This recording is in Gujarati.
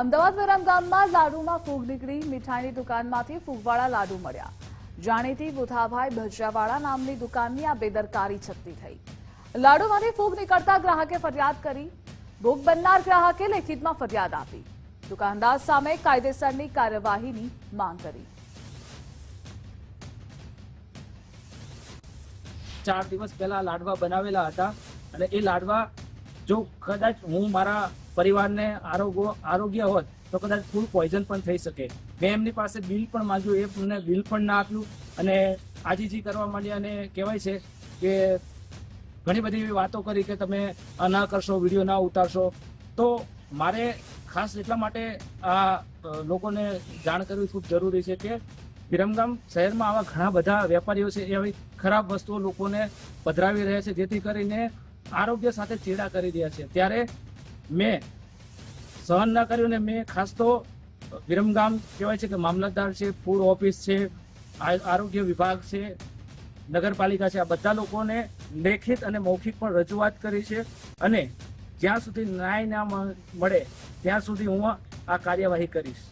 અમદાવાદ વિરમગામમાં લાડુમાં ફૂગ નીકળી, મીઠાઈની દુકાનમાંથી ફૂગવાળા લાડુ મળ્યા. જાણીતી બુધાભાઈ ભજીયાવાળા નામની દુકાનની આ બેદરકારી છતી થઈ. લાડુમાંથી ફૂગ નીકળતા ગ્રાહકે ફરિયાદ કરી. ભોગ બનનાર ગ્રાહકે લેખિતમાં ફરિયાદ આપી. દુકાનદાર સામે કાયદેસરની કાર્યવાહીની માંગ કરી. ચાર દિવસ પહેલા લાડવા બનાવેલા હતા અને એ લાડવા જો કદાચ હું મારા પરિવારને આરોગ્ય આરોગ્ય હોત, તો કદાચ ફૂડ પોઈઝન પણ થઈ શકે. મેં એમની પાસે બિલ પણ માંગ્યું, એ મને બિલ પણ ના આપ્યું. અને આજીજી કરવા માંડી અને કહેવાય છે કે ઘણી બધી એવી વાતો કરી કે તમે ના કરશો, વીડિયો ના ઉતારશો. તો મારે ખાસ એટલા માટે આ લોકોને જાણ કરવી ખૂબ જરૂરી છે કે વિરમગામ શહેરમાં આવા ઘણા બધા વેપારીઓ છે એ આવી ખરાબ વસ્તુઓ લોકોને પધરાવી રહ્યા છે, જેથી કરીને આરોગ્ય સાથે ચેડા કરી રહ્યા છે. ત્યારે મેં સહન ના કર્યું ને મેં ખાસ તો વિરમગામ કહેવાય છે કે મામલતદાર છે ફૂડ ઓફિસ છે આરોગ્ય વિભાગ છે, નગરપાલિકા છે, આ બધા લોકોને લેખિત અને મૌખિક પણ રજૂઆત કરી છે અને જ્યાં સુધી ન્યાય ના મળે, ત્યાં સુધી હું આ કાર્યવાહી કરીશ.